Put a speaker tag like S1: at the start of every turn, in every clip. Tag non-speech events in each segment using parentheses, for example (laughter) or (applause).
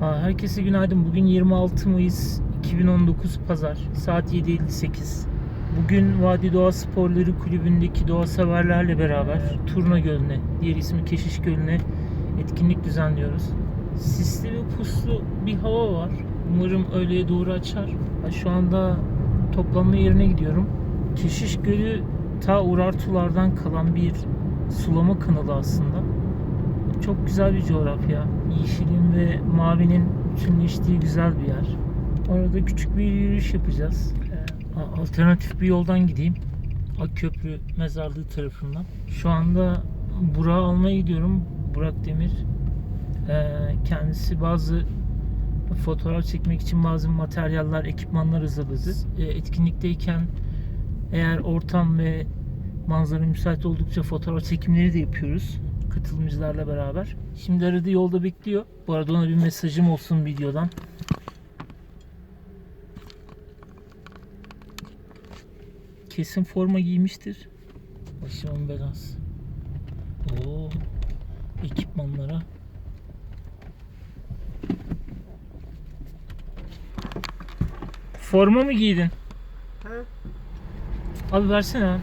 S1: Herkese günaydın. Bugün 26 Mayıs 2019 Pazar. Saat 7.58. Bugün Vadi Doğa Sporları Kulübü'ndeki doğa severlerle beraber Turna Gölü'ne, diğer ismi Keşiş Gölü'ne etkinlik düzenliyoruz. Sisli ve puslu bir hava var. Umarım öğleye doğru açar. Şu anda toplanma yerine gidiyorum. Keşiş Gölü ta Urartulardan kalan bir sulama kanalı aslında. Çok güzel bir coğrafya. Yeşilin ve mavinin bütünleştiği güzel bir yer. Orada küçük bir yürüyüş yapacağız. Ee, Alternatif bir yoldan gideyim. Akköprü mezarlığı tarafından. Şu anda Burak'ı almaya gidiyorum. Burak Demir. Ee, kendisi bazı fotoğraf çekmek için bazı materyaller, ekipmanlar hazırladı. Ee, etkinlikteyken eğer ortam ve manzara müsait oldukça fotoğraf çekimleri de yapıyoruz katılımcılarla beraber. Şimdi aradı yolda bekliyor. Bu arada ona bir mesajım olsun videodan. Kesin forma giymiştir. Başımın belası. Oo, ekipmanlara. Forma mı giydin? Abi versene.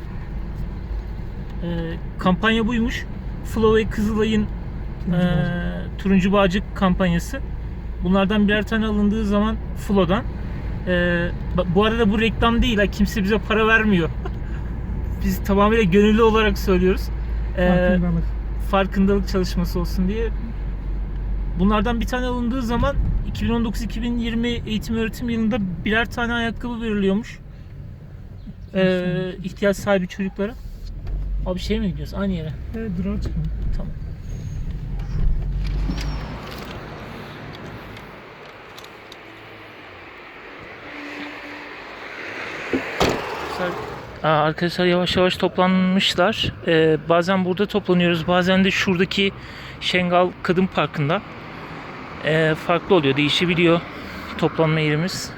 S1: Ee, kampanya buymuş. Flowey Kızılay'ın e, turuncu bağcık kampanyası. Bunlardan birer tane alındığı zaman Flow'dan. E, bu arada bu reklam değil. ha, Kimse bize para vermiyor. (laughs) Biz tamamıyla gönüllü olarak söylüyoruz. E,
S2: Farkındalık.
S1: farkındalık çalışması olsun diye. Bunlardan bir tane alındığı zaman 2019-2020 eğitim öğretim yılında birer tane ayakkabı veriliyormuş. Ee, ihtiyaç sahibi çocuklara. Abi şey mi gidiyoruz? Aynı yere.
S2: Evet durağa çıkalım.
S1: Tamam. Arkadaşlar- Aa, Arkadaşlar yavaş yavaş toplanmışlar. Ee, bazen burada toplanıyoruz. Bazen de şuradaki Şengal Kadın Parkı'nda. Ee, farklı oluyor. Değişebiliyor toplanma yerimiz.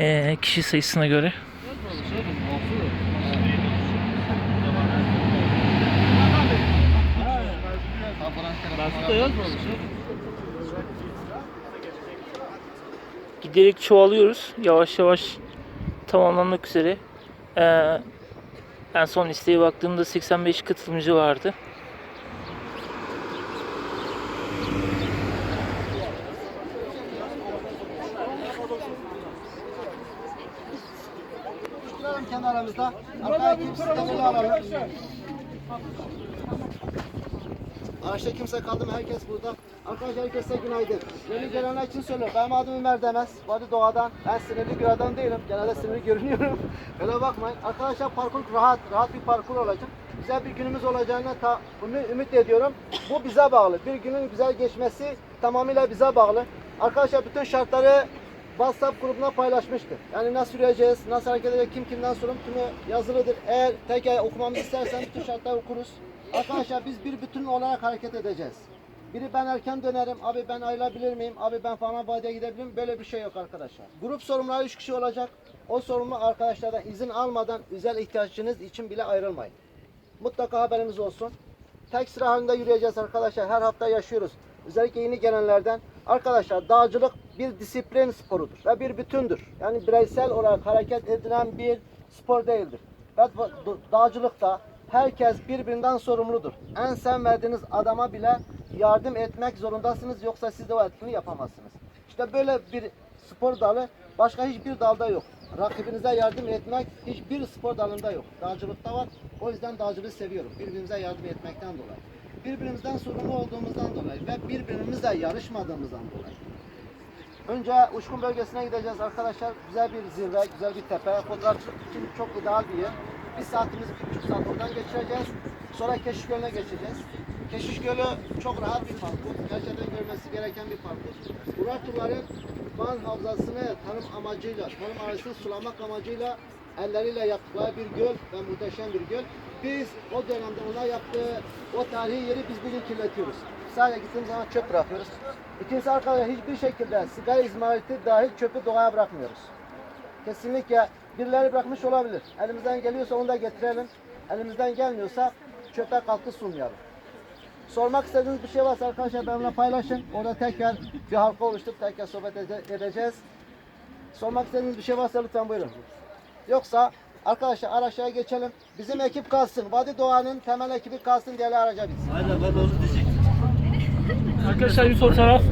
S1: Ee, kişi sayısına göre. Giderek çoğalıyoruz. Yavaş yavaş tamamlanmak üzere. Ee, en son listeye baktığımda 85 katılımcı vardı.
S3: Kenarımızda. Arkaya kimse böyle alalım. Araçta kimse kaldı mı? Herkes burada. Arkadaşlar herkese günaydın. Yeni gelenler için söylüyorum. Benim adım Ömer Demez. Vadi Doğa'dan. Ben sinirli bir adam değilim. Genelde sinirli görünüyorum. (laughs) Öyle bakmayın. Arkadaşlar parkur rahat. Rahat bir parkur olacak. Güzel bir günümüz olacağına ta, ümit ediyorum. Bu bize bağlı. Bir günün güzel geçmesi tamamıyla bize bağlı. Arkadaşlar bütün şartları WhatsApp grubuna paylaşmıştır. Yani nasıl yürüyeceğiz, nasıl hareket edeceğiz, kim kimden sorumlu tümü yazılıdır. Eğer tek okumamızı istersen bütün şartları okuruz. Arkadaşlar biz bir bütün olarak hareket edeceğiz. Biri ben erken dönerim, abi ben ayrılabilir miyim, abi ben falan vadeye gidebilir miyim? Böyle bir şey yok arkadaşlar. Grup sorumluları 3 kişi olacak. O sorumlu arkadaşlardan izin almadan özel ihtiyacınız için bile ayrılmayın. Mutlaka haberimiz olsun. Tek sıra halinde yürüyeceğiz arkadaşlar. Her hafta yaşıyoruz. Özellikle yeni gelenlerden. Arkadaşlar dağcılık bir disiplin sporudur ve bir bütündür. Yani bireysel olarak hareket edilen bir spor değildir. Ve da- dağcılıkta herkes birbirinden sorumludur. En sevmediğiniz adama bile yardım etmek zorundasınız yoksa siz de o etkinliği yapamazsınız. İşte böyle bir spor dalı başka hiçbir dalda yok. Rakibinize yardım etmek hiçbir spor dalında yok. Dağcılıkta var. O yüzden dağcılığı seviyorum. Birbirimize yardım etmekten dolayı. Birbirimizden sorumlu olduğumuzdan dolayı ve birbirimizle yarışmadığımızdan dolayı. Önce Uçkun bölgesine gideceğiz arkadaşlar. Güzel bir zirve, güzel bir tepe. Fotoğrafçılık için çok ideal bir yer. Bir saatimiz, bir buçuk saat oradan geçireceğiz. Sonra Keşiş Gölü'ne geçeceğiz. Keşiş Gölü çok rahat bir parkur. Gerçekten görmesi gereken bir parkur. Burak turların Van Havzası'nı tanım amacıyla, tanım arasını sulamak amacıyla elleriyle yaptıkları bir göl ve muhteşem bir göl. Biz o dönemde ona yaptığı o tarihi yeri biz bugün kirletiyoruz. Sadece gittiğimiz zaman çöp bırakıyoruz. İkincisi arkadaşlar hiçbir şekilde sigara izmariti dahil çöpü doğaya bırakmıyoruz. Kesinlikle birileri bırakmış olabilir. Elimizden geliyorsa onu da getirelim. Elimizden gelmiyorsa çöpe katkı sunmayalım. Sormak istediğiniz bir şey varsa arkadaşlar benimle paylaşın. Orada tekrar bir halka oluşturup tekrar sohbet ede- edeceğiz. Sormak istediğiniz bir şey varsa lütfen buyurun. Yoksa arkadaşlar araçlara geçelim. Bizim ekip kalsın. Vadi Doğan'ın temel ekibi kalsın diye araca binsin.
S1: Arkadaşlar bir fotoğraf.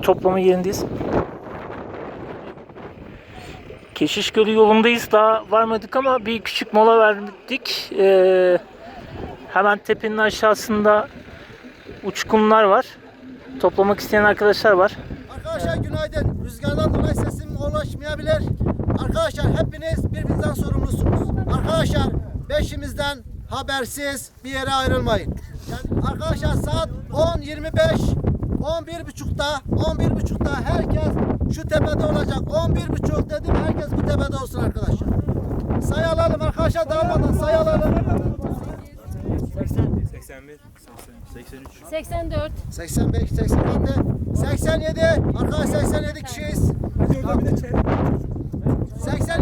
S1: Uçkun toplama yerindeyiz. Keşiş Gölü yolundayız. Daha varmadık ama bir küçük mola verdik. Ee, hemen tepenin aşağısında uçkunlar var. Toplamak isteyen arkadaşlar var.
S3: Arkadaşlar günaydın. Rüzgardan dolayı sesim ulaşmayabilir. Arkadaşlar hepiniz birbirinizden sorumlusunuz. Arkadaşlar beşimizden habersiz bir yere ayrılmayın. Yani arkadaşlar saat 10.25 11.30'da 11.30'da herkes şu tepede olacak. 11.30 dedim herkes bu tepede olsun arkadaşlar. Say arkadaşlar dağılmadan say alalım.
S2: 80, 81, 80, 83, 84,
S3: 85, 86, 87. Arkadaşlar 87 kişiyiz. 80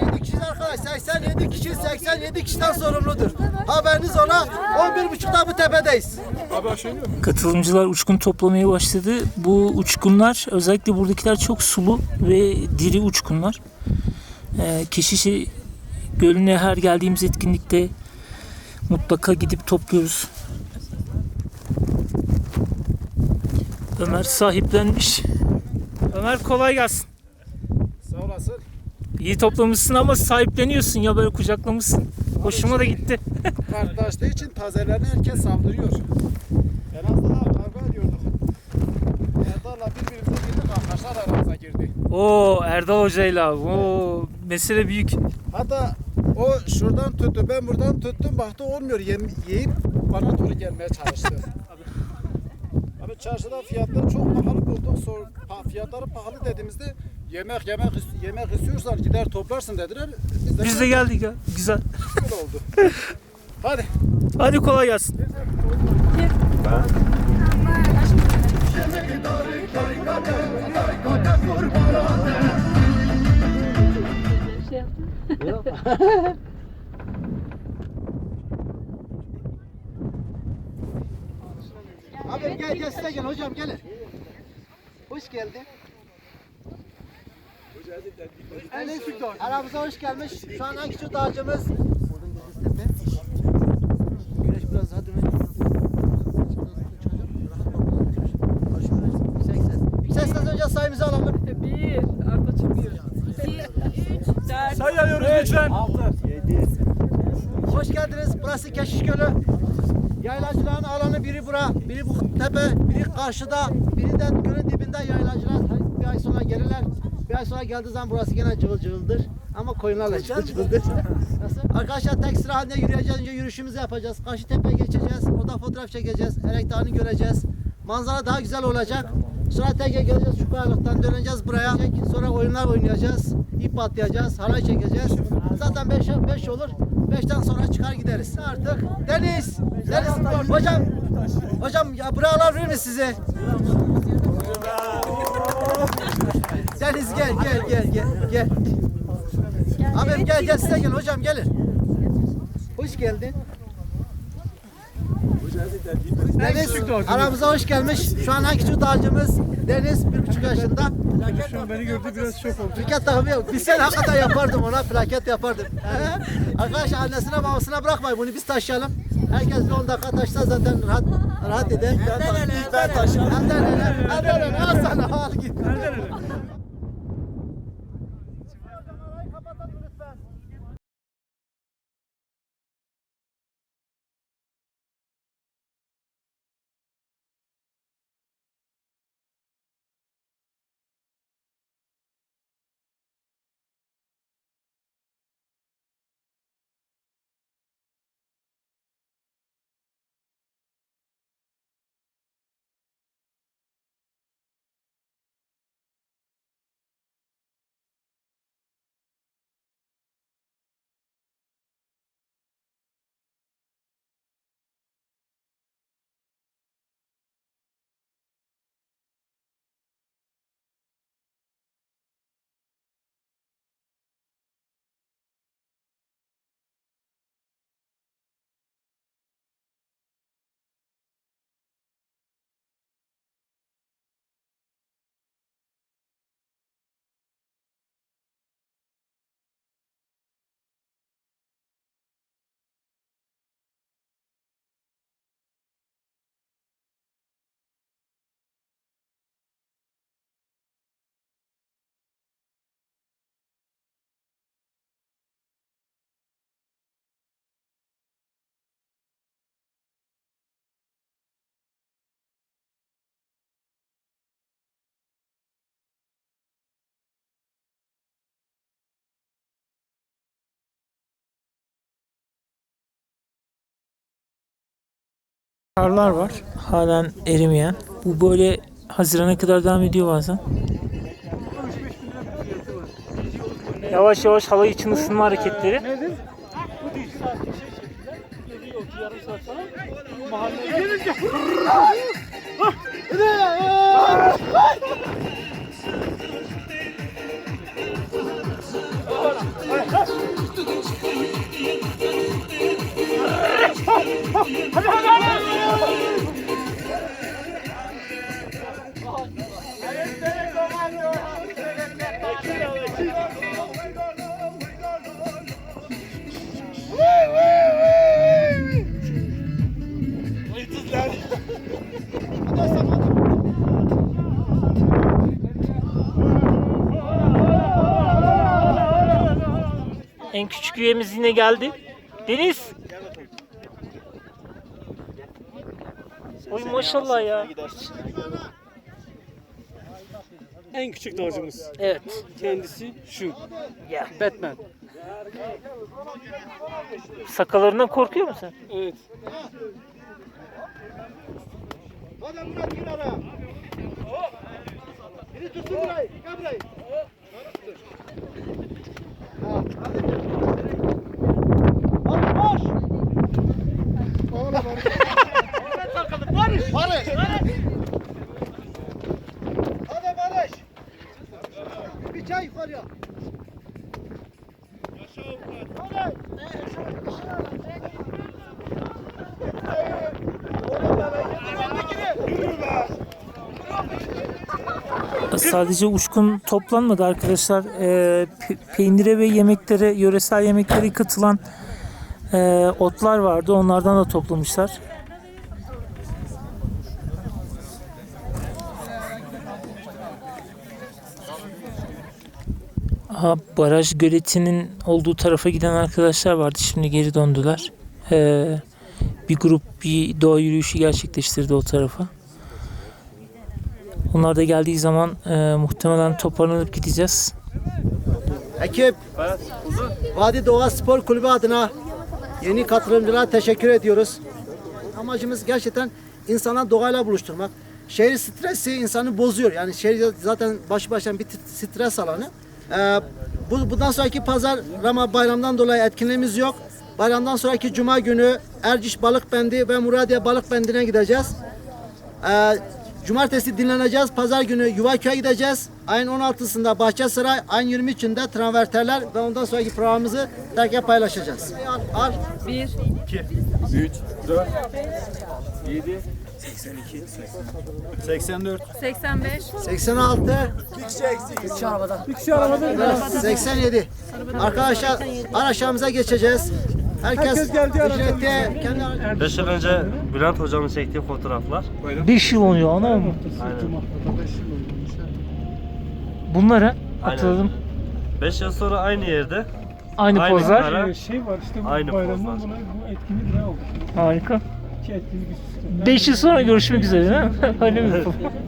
S3: 7 kişi 87 kişiden sorumludur. Haberiniz ona 11.30'da bu tepedeyiz.
S1: Katılımcılar uçkun toplamaya başladı. Bu uçkunlar özellikle buradakiler çok sulu ve diri uçkunlar. E, Keşişi Gölü'ne her geldiğimiz etkinlikte mutlaka gidip topluyoruz. Ömer sahiplenmiş. Ömer kolay gelsin. İyi toplamışsın ama sahipleniyorsun ya böyle kucaklamışsın. Hoşuma da gitti. (laughs)
S4: Kartlaştığı için tazelerini herkes saldırıyor. En az daha kavga ediyorduk. Erdal'la birbirimize girdik, arkadaşlar aramıza girdi.
S1: Oo Erdal Hoca'yla. Oo mesele büyük.
S4: Hatta o şuradan tuttu, ben buradan tuttum, baktı olmuyor. Yem, yiyip bana doğru gelmeye çalıştı. (laughs) Abi çarşıda fiyatları çok pahalı bulduk. Sor, fiyatları pahalı dediğimizde yemek yemek yemek istiyorsan gider toplarsın dediler. Biz de,
S1: Biz de geldik ya. Güzel.
S4: böyle oldu. (laughs) Hadi.
S1: Hadi kolay gelsin.
S2: Şey.
S3: Abi gel gel size gel hocam gelin. Hoş geldin. Aramıza hoş gelmiş. Şu an küçük dağcımız. Tepe. Güneş biraz daha döner. Yüksek ses. Önce sayımızı alalım.
S5: Bir. İki, üç, dört,
S1: Sayıyoruz lütfen.
S3: Hoş geldiniz. Burası Keşiş Gölü. Yaylacıların alanı biri bura, biri bu tepe, biri karşıda, biri de gölün dibinde yaylacılar bir ay sonra gelirler. Bir ay sonra geldiği zaman burası gene cıvıl cıvıldır. Ama koyunlarla cıvıl cıvıldır. (laughs) Nasıl? Arkadaşlar tek sıra halinde yürüyeceğiz. Önce yürüyüşümüzü yapacağız. Karşı tepeye geçeceğiz. Orada fotoğraf çekeceğiz. Erek Dağı'nı göreceğiz. Manzara daha güzel olacak. Sonra tekrar geleceğiz şu kayalıktan döneceğiz buraya. Sonra oyunlar oynayacağız. İp atlayacağız. Halay çekeceğiz. Zaten 5 5 olur. 5'ten sonra çıkar gideriz. Artık Deniz. Deniz. Hocam. Hocam ya buralar verir mi size? Deniz gel gel gel gel gel. Abim gel gel size gel hocam gelin. Hoş geldin. Deniz aramıza hoş gelmiş. Şu an en küçük dağcımız Deniz bir buçuk yaşında.
S4: Şu an beni gördü biraz şok oldu.
S3: Plaket takımı biz sen hakikaten yapardım ona plaket yapardım. He? Arkadaşlar annesine babasına bırakmayın bunu biz taşıyalım. Herkes bir 10 dakika taşısa zaten rahat rahat eder. Ben taşıyalım. Elden ele. Elden ele. Al sana al git.
S1: Karlar var. Halen erimeyen. Bu böyle Haziran'a kadar devam ediyor bazen. Yavaş yavaş hava için ısınma hareketleri. En küçük üyemiz yine geldi. Deniz. Oy maşallah ya.
S6: En küçük dağcımız.
S1: Evet.
S6: Kendisi şu.
S1: Ya.
S6: Batman.
S1: Sakalarından korkuyor musun?
S6: Evet.
S3: Hadi Murat gir ara. Biri tutsun burayı. Gel burayı. Ha, hadi. Hadi Barış. Barış. Hadi Barış. Bir çay yukarıya. Hadi.
S1: Sadece uçkun toplanmadı arkadaşlar. Pe- peynire ve yemeklere, yöresel yemeklere katılan e, otlar vardı. Onlardan da toplamışlar. Aha, baraj göletinin olduğu tarafa giden arkadaşlar vardı. Şimdi geri döndüler. Ee, bir grup bir doğa yürüyüşü gerçekleştirdi o tarafa. Onlar da geldiği zaman e, muhtemelen toparlanıp gideceğiz.
S3: Ekip, Vadi Doğa Spor Kulübü adına yeni katılımcılara teşekkür ediyoruz. Amacımız gerçekten insana doğayla buluşturmak. Şehir stresi insanı bozuyor. Yani şehir zaten başı başına bir stres alanı. Ee, bu, bundan sonraki pazar Rama bayramdan dolayı etkinliğimiz yok. Bayramdan sonraki cuma günü Erciş Balık Bendi ve Muradiye Balık Bendi'ne gideceğiz. Ee, cumartesi dinleneceğiz. Pazar günü Yuvaköy'e gideceğiz. Ayın 16'sında Bahçesaray, ayın 23'ünde Traverterler ve ondan sonraki programımızı tekrar paylaşacağız. Al, al.
S5: 1,
S6: 84.
S5: 85,
S3: 86 87 Arkadaşlar araçlarımıza geçeceğiz. Herkes, ücreti kendi
S7: 5 yıl önce Bülent hocamın çektiği fotoğraflar.
S1: 5 yıl oluyor ana mı?
S7: Aynen.
S1: Bunlara atalım.
S7: 5 yıl sonra aynı yerde
S1: Aynı
S7: Aynı
S1: pozlar.
S7: para.
S6: Şey var işte bu
S7: Aynı
S6: bayramdan
S7: pozlar.
S6: dolayı bu etkinlik ne oldu?
S1: Harika.
S6: İki etkinlik üst üste.
S1: 5 yıl sonra görüşmek üzere değil mi? (laughs) Öyle mi?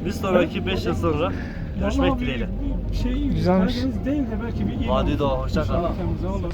S7: bir sonraki 5 yıl sonra görüşmek
S6: Vallahi
S7: dileğiyle.
S6: bir Şey,
S1: Güzelmiş.
S6: Karadeniz değil de belki bir il
S7: Vadi
S6: olur.
S7: Doğa, hoşça.
S6: İnşallah olur.